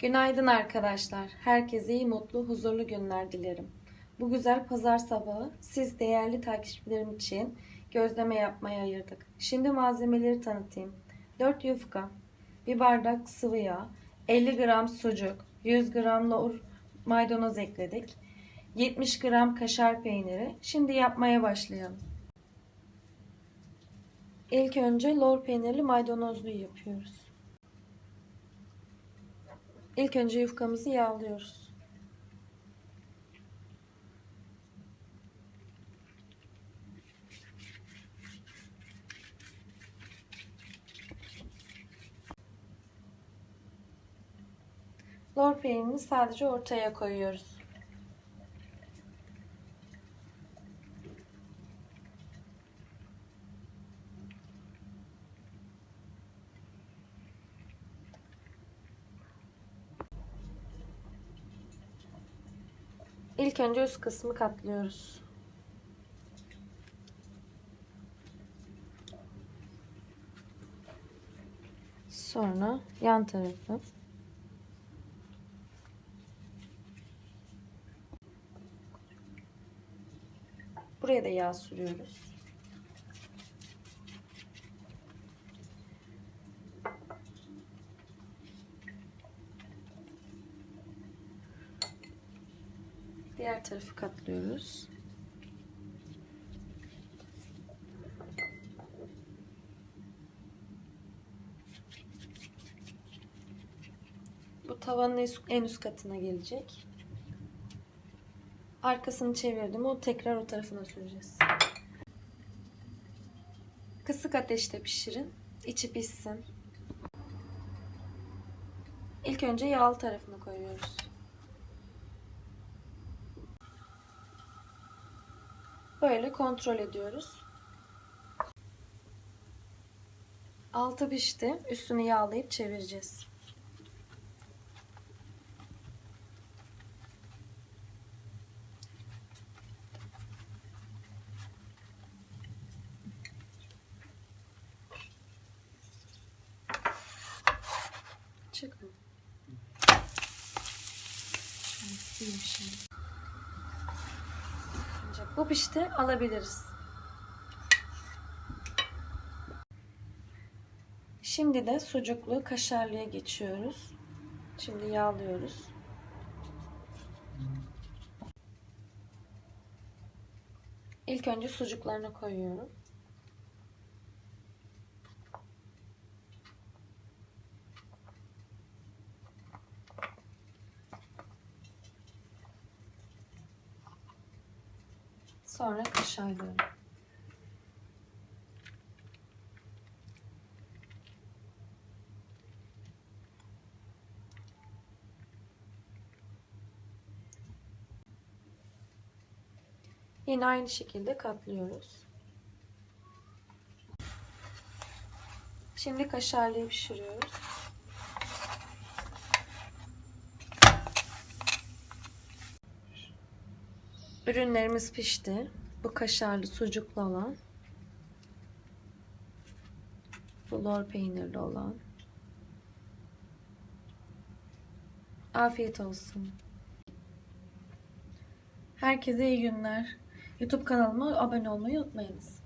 Günaydın arkadaşlar. Herkese iyi, mutlu, huzurlu günler dilerim. Bu güzel pazar sabahı siz değerli takipçilerim için gözleme yapmaya ayırdık. Şimdi malzemeleri tanıtayım. 4 yufka, 1 bardak sıvı yağ, 50 gram sucuk, 100 gram lor maydanoz ekledik. 70 gram kaşar peyniri. Şimdi yapmaya başlayalım. İlk önce lor peynirli maydanozlu yapıyoruz. İlk önce yufkamızı yağlıyoruz. Lor peynirini sadece ortaya koyuyoruz. İlk önce üst kısmı katlıyoruz. Sonra yan tarafı. Buraya da yağ sürüyoruz. Diğer tarafı katlıyoruz. Bu tavanın en üst katına gelecek. Arkasını çevirdim. O tekrar o tarafına süreceğiz. Kısık ateşte pişirin. İçi pişsin. İlk önce yağlı tarafını koyuyoruz. Böyle kontrol ediyoruz. Altı pişti. Üstünü yağlayıp çevireceğiz. Sileyim şimdi. Bu pişti alabiliriz. Şimdi de sucuklu kaşarlıya geçiyoruz. Şimdi yağlıyoruz. İlk önce sucuklarını koyuyorum. Sonra kaşarlıyorum. Yine aynı şekilde katlıyoruz. Şimdi kaşarlıyı pişiriyoruz. Ürünlerimiz pişti. Bu kaşarlı sucuklu olan. Bu lor peynirli olan. Afiyet olsun. Herkese iyi günler. YouTube kanalıma abone olmayı unutmayınız.